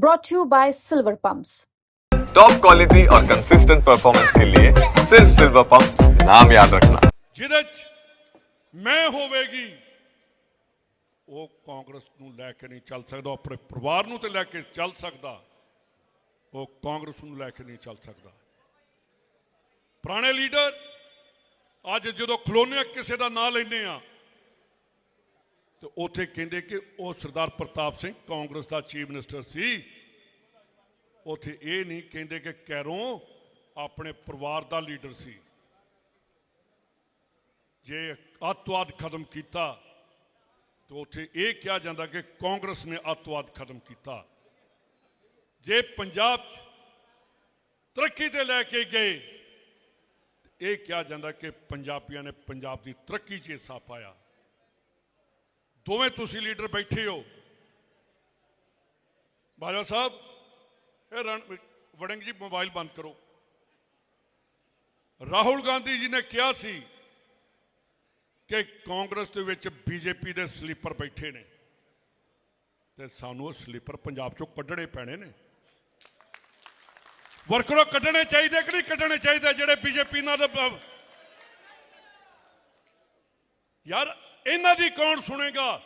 brought to you by Silver Pumps. Top quality और consistent performance के लिए सिर्फ सिल्वर पंप नाम याद रखना ਜਿਹਦੇ ਚ ਮੈਂ ਹੋਵੇਗੀ ਉਹ ਕਾਂਗਰਸ ਨੂੰ ਲੈ ਕੇ ਨਹੀਂ ਚੱਲ ਸਕਦਾ ਉਹ ਆਪਣੇ ਪਰਿਵਾਰ ਨੂੰ ਤੇ ਲੈ ਕੇ ਚੱਲ ਸਕਦਾ ਉਹ ਕਾਂਗਰਸ ਨੂੰ ਲੈ ਕੇ ਨਹੀਂ ਚੱਲ ਸਕਦਾ ਪੁਰਾਣੇ ਲੀਡਰ ਅੱਜ ਜਦੋਂ ਖਲੋਨੇ ਆ ਕਿਸੇ ਦਾ ਨਾਂ ਲੈਨੇ ਆ ਤੇ ਉੱਥੇ ਕਹਿੰਦੇ ਕਿ ਉਹ ਸਰਦਾਰ ਪ੍ਰਤਾਪ ਸਿੰਘ ਕਾਂਗਰਸ ਦਾ ਚੀਫ ਮਿਨਿਸਟਰ ਸੀ। ਉੱਥੇ ਇਹ ਨਹੀਂ ਕਹਿੰਦੇ ਕਿ ਕੈਰੋਂ ਆਪਣੇ ਪਰਿਵਾਰ ਦਾ ਲੀਡਰ ਸੀ। ਜੇ ਅੱਤਵਾਦ ਖਤਮ ਕੀਤਾ, ਤੇ ਉੱਥੇ ਇਹ ਕਿਹਾ ਜਾਂਦਾ ਕਿ ਕਾਂਗਰਸ ਨੇ ਅੱਤਵਾਦ ਖਤਮ ਕੀਤਾ। ਜੇ ਪੰਜਾਬ ਤਰੱਕੀ ਤੇ ਲੈ ਕੇ ਗਏ ਇਹ ਕਿਹਾ ਜਾਂਦਾ ਕਿ ਪੰਜਾਬੀਆਂ ਨੇ ਪੰਜਾਬ ਦੀ ਤਰੱਕੀ 'ਚ ਹਿੱਸਾ ਪਾਇਆ। ਦੋਵੇਂ ਤੁਸੀਂ ਲੀਡਰ ਬੈਠੇ ਹੋ। ਬਾਜਾ ਸਾਹਿਬ, ਇਹ ਰਣ, ਵੜਿੰਗ ਜੀ, ਮੋਬਾਈਲ ਬੰਦ ਕਰੋ। ਰਾਹੁਲ ਗਾਂਧੀ ਜੀ ਨੇ ਕਿਹਾ ਸੀ ਕਿ ਕਾਂਗਰਸ ਦੇ ਵਿੱਚ ਬੀਜੇਪੀ ਦੇ ਸਲੀਪਰ ਬੈਠੇ ਨੇ ਤੇ ਸਾਨੂੰ ਉਹ ਸਲੀਪਰ ਪੰਜਾਬ ਚੋਂ ਕੱਢਣੇ ਪੈਣੇ ਨੇ। ਵਰਕਰੋ, ਕੱਢਣੇ ਚਾਹੀਦੇ ਕਿ ਨਹੀਂ ਕੱਢਣੇ ਚਾਹੀਦੇ ਜਿਹੜੇ ਬੀਜੇਪੀ ਨਾਲ ਯਾਰ, ਇਹਨਾਂ ਦੀ ਕੌਣ ਸੁਣੇਗਾ?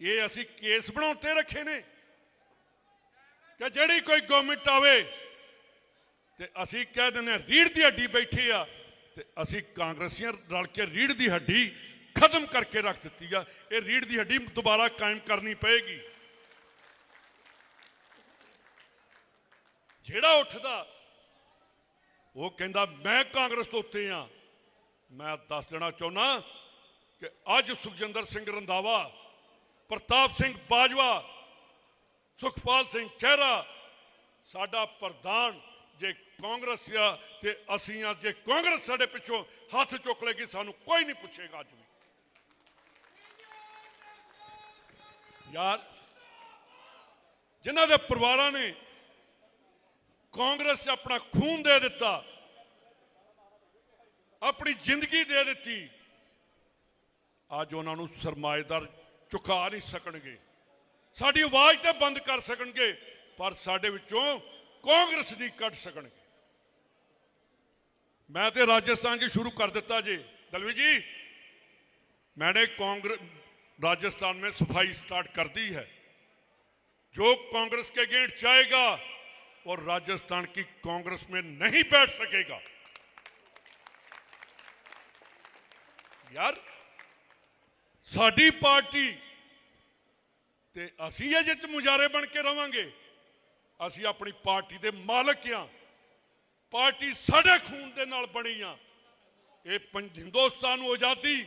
ਇਹ ਅਸੀਂ ਕੇਸ ਬਣਾਉਣ ਤੇ ਰੱਖੇ ਨੇ। ਕਿ ਜਿਹੜੀ ਕੋਈ ਗਵਰਨਮੈਂਟ ਆਵੇ, ਤੇ ਅਸੀਂ ਕਹਿ ਦਿੰਦੇ ਹਾਂ ਰੀੜ ਦੀ ਹੱਡੀ ਬੈਠੀ ਆ, ਤੇ ਅਸੀਂ ਕਾਂਗਰਸੀਆਂ ਰਲ ਕੇ ਰੀੜ ਦੀ ਹੱਡੀ ਖਤਮ ਕਰਕੇ ਰੱਖ ਦਿੱਤੀ ਆ। ਇਹ ਰੀੜ ਦੀ ਹੱਡੀ ਦੁਬਾਰਾ ਕਾਇਮ ਕਰਨੀ ਪਏਗੀ। ਜਿਹੜਾ ਉੱਠਦਾ, ਉਹ ਕਹਿੰਦਾ, ਮੈਂ ਕਾਂਗਰਸ ਤੋਂ ਉੱਤੇ ਆ। ਮੈਂ ਦੱਸ ਦੇਣਾ ਚਾਹੁੰਦਾ ਕਿ ਅੱਜ ਸੁਖਜਿੰਦਰ ਸਿੰਘ ਰੰਦਾਵਾ ਪ੍ਰਤਾਪ ਸਿੰਘ ਬਾਜਵਾ, ਸੁਖਪਾਲ ਸਿੰਘ ਖਹਿਰਾ ਸਾਡਾ ਪ੍ਰਧਾਨ ਜੇ ਕਾਂਗਰਸ ਆ ਤੇ ਅਸੀਂ ਆ, ਜੇ ਕਾਂਗਰਸ ਸਾਡੇ ਪਿੱਛੋਂ ਹੱਥ ਚੁੱਕ ਲੇਗੀ, ਸਾਨੂੰ ਕੋਈ ਨਹੀਂ ਪੁੱਛੇਗਾ ਅੱਜ ਵੀ। ਯਾਰ, ਜਿਨ੍ਹਾਂ ਦੇ ਪਰਿਵਾਰਾਂ ਨੇ ਕਾਂਗਰਸ 'ਚ ਆਪਣਾ ਖੂਨ ਦੇ ਦਿੱਤਾ ਆਪਣੀ ਜ਼ਿੰਦਗੀ ਦੇ ਦਿੱਤੀ ਅੱਜ ਉਹਨਾਂ ਨੂੰ ਸਰਮਾਏਦਾਰ ਚੁਕਾ ਨਹੀਂ ਸਕਣਗੇ ਸਾਡੀ ਆਵਾਜ਼ ਤੇ ਬੰਦ ਕਰ ਸਕਣਗੇ ਪਰ ਸਾਡੇ ਵਿੱਚੋਂ ਕਾਂਗਰਸ ਨਹੀਂ ਕੱਢ ਸਕਣਗੇ ਮੈਂ ਤੇ ਰਾਜਸਥਾਨ 'ਚ ਸ਼ੁਰੂ ਕਰ ਦਿੱਤਾ ਜੀ ਦਲਵੀ ਜੀ मैंने कांग्रेस राजस्थान में सफाई स्टार्ट कर दी है जो कांग्रेस के अगेंस्ट जाएगा और राजस्थान की कांग्रेस में नहीं बैठ सकेगा ਯਾਰ, ਸਾਡੀ ਪਾਰਟੀ ਤੇ ਅਸੀਂ ਇਹਦੇ ਚ ਮੁਜਾਰੇ ਬਣ ਕੇ ਰਵਾਂਗੇ। ਅਸੀਂ ਆਪਣੀ ਪਾਰਟੀ ਦੇ ਮਾਲਕ ਆ ਪਾਰਟੀ ਸਾਡੇ ਖੂਨ ਦੇ ਨਾਲ ਬਣੀ ਆ। ਇਹ ਪੰਜ- ਹਿੰਦੁਸਤਾਨ ਨੂੰ ਆਜ਼ਾਦੀ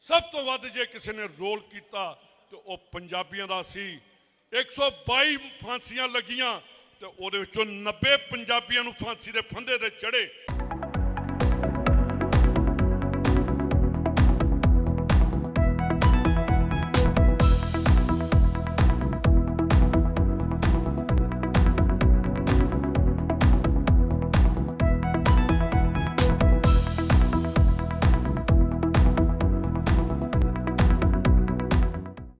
ਸਭ ਤੋਂ ਵੱਧ ਜੇ ਕਿਸੇ ਨੇ ਰੋਲ ਕੀਤਾ ਤੇ ਉਹ ਪੰਜਾਬੀਆਂ ਦਾ ਸੀ। 122 ਫਾਂਸੀਆਂ ਲੱਗੀਆਂ ਤੇ ਉਹਦੇ ਵਿੱਚੋਂ 90 ਪੰਜਾਬੀਆਂ ਨੂੰ ਫਾਂਸੀ ਦੇ ਫੰਦੇ ਤੇ ਚੜੇ